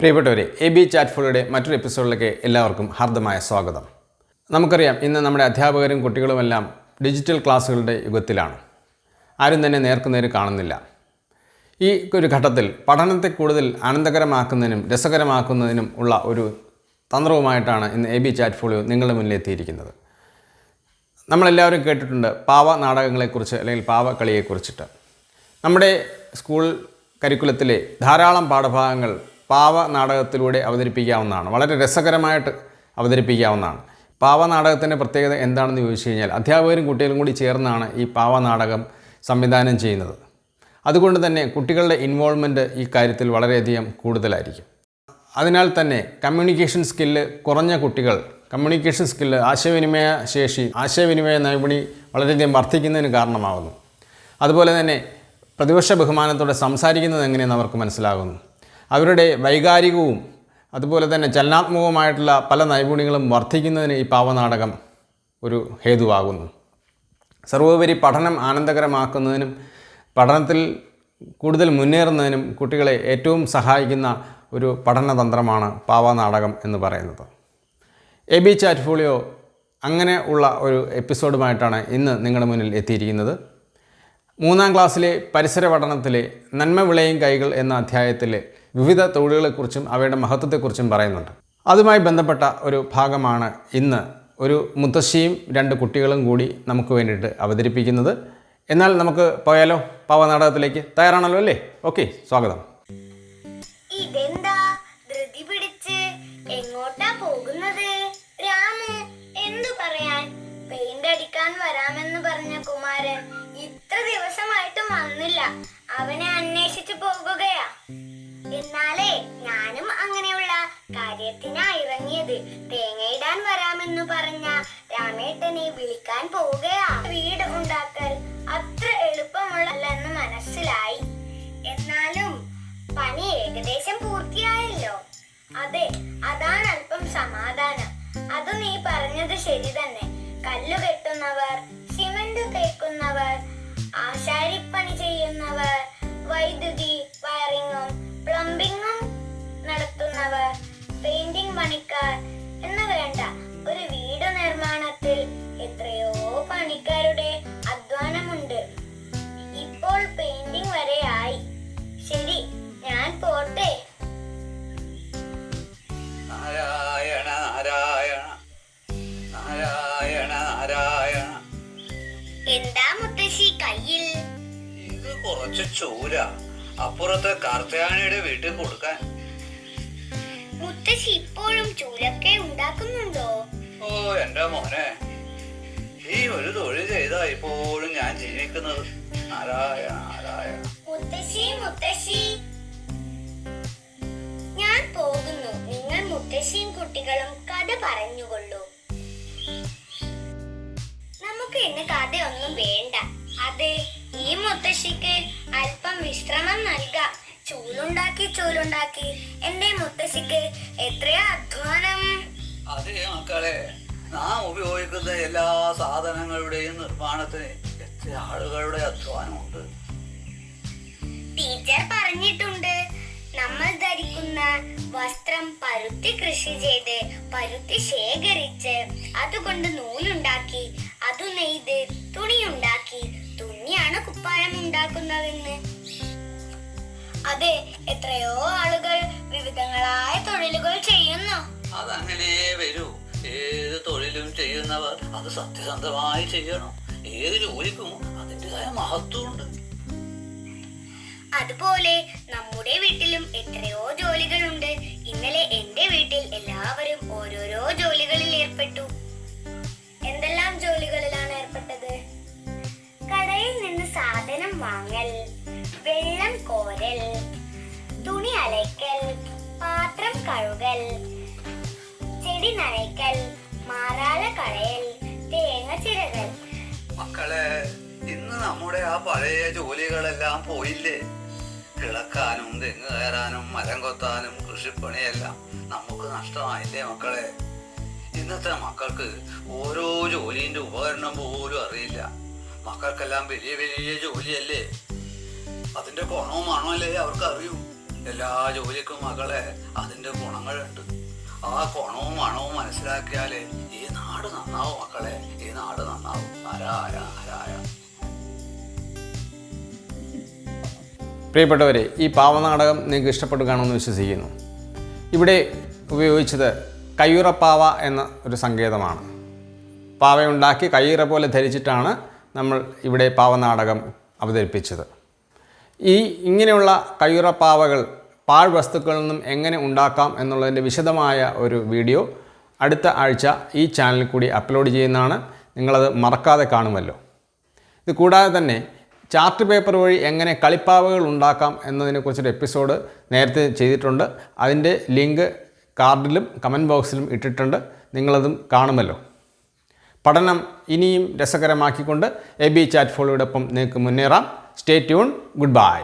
പ്രിയപ്പെട്ടവരെ A B chat ഫോളിയുടെ മറ്റൊരു എപ്പിസോഡിലേക്ക് എല്ലാവർക്കും ഹാർദമായ സ്വാഗതം. നമുക്കറിയാം ഇന്ന് നമ്മുടെ അധ്യാപകരും കുട്ടികളുമെല്ലാം ഡിജിറ്റൽ ക്ലാസ്സുകളുടെ യുഗത്തിലാണ്. ആരും തന്നെ നേർക്കുനേര് കാണുന്നില്ല. ഈ ഒരു ഘട്ടത്തിൽ പഠനത്തെ കൂടുതൽ ആനന്ദകരമാക്കുന്നതിനും രസകരമാക്കുന്നതിനും ഉള്ള ഒരു തന്ത്രവുമായിട്ടാണ് ഇന്ന് എ ബി ചാറ്റ് ഫോളിയോ നിങ്ങളുടെ മുന്നിൽ എത്തിയിരിക്കുന്നത്. നമ്മളെല്ലാവരും കേട്ടിട്ടുണ്ട് പാവ നാടകങ്ങളെക്കുറിച്ച് അല്ലെങ്കിൽ പാവ കളിയെക്കുറിച്ചിട്ട്. നമ്മുടെ സ്കൂൾ കരിക്കുലത്തിലെ ധാരാളം പാഠഭാഗങ്ങൾ പാവ നാടകത്തിലൂടെ അവതരിപ്പിക്കാവുന്നതാണ്. വളരെ രസകരമായിട്ട് അവതരിപ്പിക്കാവുന്നതാണ്. പാവ നാടകത്തിന്റെ പ്രത്യേകത എന്താണെന്ന് ചോദിച്ചു കഴിഞ്ഞാൽ അധ്യാപകരും കുട്ടികളും കൂടി ചേർന്നാണ് ഈ പാവ നാടകം സംവിധാനം ചെയ്യുന്നത്. അതുകൊണ്ട് തന്നെ കുട്ടികളുടെ ഇൻവോൾവ്മെന്റ് ഈ കാര്യത്തിൽ വളരെയധികം കൂടുതലായിരിക്കും. അതിനാൽ തന്നെ കമ്മ്യൂണിക്കേഷൻ സ്കില്ല് കുറഞ്ഞ കുട്ടികൾ കമ്മ്യൂണിക്കേഷൻ സ്കില്ല് ആശയവിനിമയ ശേഷി ആശയവിനിമയ നൈപുണി വളരെയധികം വർദ്ധിക്കുന്നതിന് കാരണമാകുന്നു. അതുപോലെ തന്നെ പ്രതിപക്ഷ ബഹുമാനത്തോടെ സംസാരിക്കുന്നത് എങ്ങനെയെന്ന് അവർക്ക് മനസ്സിലാകുന്നു. അവരുടെ വൈകാരികവും അതുപോലെ തന്നെ ചലനാത്മകവുമായിട്ടുള്ള പല നൈപുണ്യങ്ങളും വർദ്ധിക്കുന്നതിന് ഈ പാവനാടകം ഒരു ഹേതുവാകുന്നു. സർവോപരി പഠനം ആനന്ദകരമാക്കുന്നതിനും പഠനത്തിൽ കൂടുതൽ മുന്നേറുന്നതിനും കുട്ടികളെ ഏറ്റവും സഹായിക്കുന്ന ഒരു പഠനതന്ത്രമാണ് പാവനാടകം എന്ന് പറയുന്നത്. എ ബി ചാറ്റ് ഫോളിയോ അങ്ങനെ ഉള്ള ഒരു എപ്പിസോഡുമായിട്ടാണ് ഇന്ന് നിങ്ങളുടെ മുന്നിൽ എത്തിയിരിക്കുന്നത്. മൂന്നാം ക്ലാസ്സിലെ പരിസര പഠനത്തിലെ നന്മ വിളയും കൈകൾ എന്ന അധ്യായത്തിലെ വിവിധ തൊഴിലുകളെക്കുറിച്ചും അവയുടെ മഹത്വത്തെക്കുറിച്ചും പറയുന്നുണ്ട്. അതുമായി ബന്ധപ്പെട്ട ഒരു ഭാഗമാണ് ഇന്ന് ഒരു മുത്തശ്ശിയും രണ്ട് കുട്ടികളും കൂടി നമുക്ക് വേണ്ടിയിട്ട് അവതരിപ്പിക്കുന്നത്. എന്നാൽ നമുക്ക് പോയാലോ? പാവനാടകത്തിലേക്ക് തയ്യാറാണല്ലോ അല്ലേ? ഓക്കെ സ്വാഗതം. അവനെ അന്വേഷിച്ചു പോകുകയാ. എന്നാലേ ഞാനും അങ്ങനെയുള്ള കാര്യത്തിനാ ഇറങ്ങിയത്. തേങ്ങയിടാൻ വരാമെന്ന് പറഞ്ഞ രാമേട്ടനെ വിളിക്കാൻ പോവുകയാ. വീട് ഉണ്ടാക്കൽ അത്ര എളുപ്പമുള്ളല്ലെന്ന് മനസ്സിലായി. എന്നാലും പണി ഏകദേശം പൂർത്തിയായല്ലോ. അതെ അതാണ് അല്പം സമാധാനം. അത് നീ പറഞ്ഞത് ശരി തന്നെ. കല്ലു കെട്ടുന്നവർ സിമന്റ് തേക്കുന്നവർ കുറച്ച് ചൂര. അപ്പുറത്തെ കാർത്തയാണിയുടെ വീട്ടിൽ കൊടുക്കാൻ. മുത്തശ്ശി ഇപ്പോഴും ചൂലൊക്കെ ഉണ്ടാക്കുന്നുണ്ടോ? ഓ എന്റെ മോനെ. ഈ ഒരു തൊഴിൽ ചെയ്താ ഇപ്പോഴും ഞാൻ ജീവിക്കുന്നത്. നാരായണ നാരായണ. മുത്തശ്ശി മുത്തശ്ശി. ഞാൻ പോകുന്നു. നിങ്ങൾ മുത്തശ്ശിയും കുട്ടികളും കഥ പറഞ്ഞുകൊള്ളൂ. നമുക്ക് ഇന്ന് കഥയൊന്നും വേണ്ട. അതെ. ഈ മുത്തശ്ശിക്ക് അല്പം വിശ്രമം നൽകാം. ചൂലുണ്ടാക്കി ചൂലുണ്ടാക്കി. എന്റെ മുത്തശ്ശിക്ക് എത്രയാ അധ്വാനം? അതെ മക്കളെ നാം ഉപയോഗിക്കുന്ന എല്ലാ സാധനങ്ങളുടെയും നിർമ്മാണത്തിന് എത്ര ആളുകളുടെ അധ്വാനമുണ്ട്. ടീച്ചർ പറഞ്ഞിട്ടുണ്ട് നമ്മൾ ധരിക്കുന്ന വസ്ത്രം പരുത്തി കൃഷി ചെയ്ത് പരുത്തി ശേഖരിച്ച് അതുകൊണ്ട് നൂലുണ്ടാക്കി അത് നെയ്ത് കുപ്പായം ഉണ്ടാക്കുന്നതെന്ന്. അതെ എത്രയോ ആളുകൾ വിവിധങ്ങളായ തൊഴിലുകൾ ചെയ്യുന്നു. അതങ്ങനെ വരൂ. ഏത് തൊഴിലും ചെയ്യുന്നവർ അത് സത്യസന്ധമായി ചെയ്യണം. ഏത് ജോലിക്കും അതിന്റെതായ മഹത്വമുണ്ട്. അതുപോലെ നമ്മുടെ വീട്ടിലും എത്രയോ ജോലികളുണ്ട്. ഇന്നലെ എന്റെ വീട്ടിൽ എല്ലാവരും ഓരോരോ ജോലികളിൽ ഏർപ്പെട്ടു. വാങ്ങൽ വെള്ളം കോരൽ തുണി അലയ്ക്കൽ പാത്രം കഴുകൽ ചെടി നനയ്ക്കൽ മാറാല കളയൽ തേങ്ങ ചിരകൽ. മക്കളെ ഇന്ന് നമ്മുടെ ആ പഴയ ജോലികളെല്ലാം പോയില്ലേ? കിളക്കാനും തെങ്ങ് കയറാനും മരം കൊത്താനും കൃഷിപ്പണിയെല്ലാം നമുക്ക് നഷ്ടമായില്ലേ മക്കളെ? ഇന്നത്തെ മക്കൾക്ക് ഓരോ ജോലിന്റെ ഉപകരണം പോലും അറിയില്ല. മക്കൾക്കെല്ലാം വലിയ വലിയ ജോലിയല്ലേ? അതിന്റെ ഗുണവും ആണോ അവർക്ക് അറിയൂ എല്ലാ ജോലിക്കും മകളെ അതിന്റെ ഗുണങ്ങളുണ്ട്. ആ ഗുണവും മണവും മനസ്സിലാക്കിയാലേ ഈ നാട് നന്നാവും മക്കളെ. ഈ നാട് നന്നാവും. ആരായ ആരായ പ്രിയപ്പെട്ടവരെ ഈ പാവനാടകം നിങ്ങൾക്ക് ഇഷ്ടപ്പെട്ടു കാണുമെന്ന് വിശ്വസിക്കുന്നു. ഇവിടെ ഉപയോഗിച്ചത് കയ്യുറപ്പാവ എന്ന ഒരു സങ്കേതമാണ്. പാവയുണ്ടാക്കി കയ്യുറ പോലെ ധരിച്ചിട്ടാണ് നമ്മൾ ഇവിടെ പാവനാടകം അവതരിപ്പിച്ചത്. ഈ ഇങ്ങനെയുള്ള കയ്യുറ പാവകൾ കയ്യുറപ്പാവകൾ പാഴ്വസ്തുക്കളിൽ നിന്നും എങ്ങനെ ഉണ്ടാക്കാം എന്നുള്ളതിന്റെ വിശദമായ ഒരു വീഡിയോ അടുത്ത ആഴ്ച ഈ ചാനലിൽ കൂടി അപ്ലോഡ് ചെയ്യുന്നതാണ്. നിങ്ങളത് മറക്കാതെ കാണുമല്ലോ. ഇത് കൂടാതെ തന്നെ ചാർട്ട് പേപ്പർ വഴി എങ്ങനെ കളിപ്പാവകൾ ഉണ്ടാക്കാം എന്നതിനെക്കുറിച്ചൊരു എപ്പിസോഡ് നേരത്തെ ചെയ്തിട്ടുണ്ട്. അതിന്റെ ലിങ്ക് കാർഡിലും കമന്റ് ബോക്സിലും ഇട്ടിട്ടുണ്ട്. നിങ്ങളതും കാണുമല്ലോ. പഠനം ഇനിയും രസകരമാക്കിക്കൊണ്ട് എ ബി ചാറ്റ് ഫോളോയോടൊപ്പം നിങ്ങൾക്ക് മുന്നേറാം. Stay tune good bye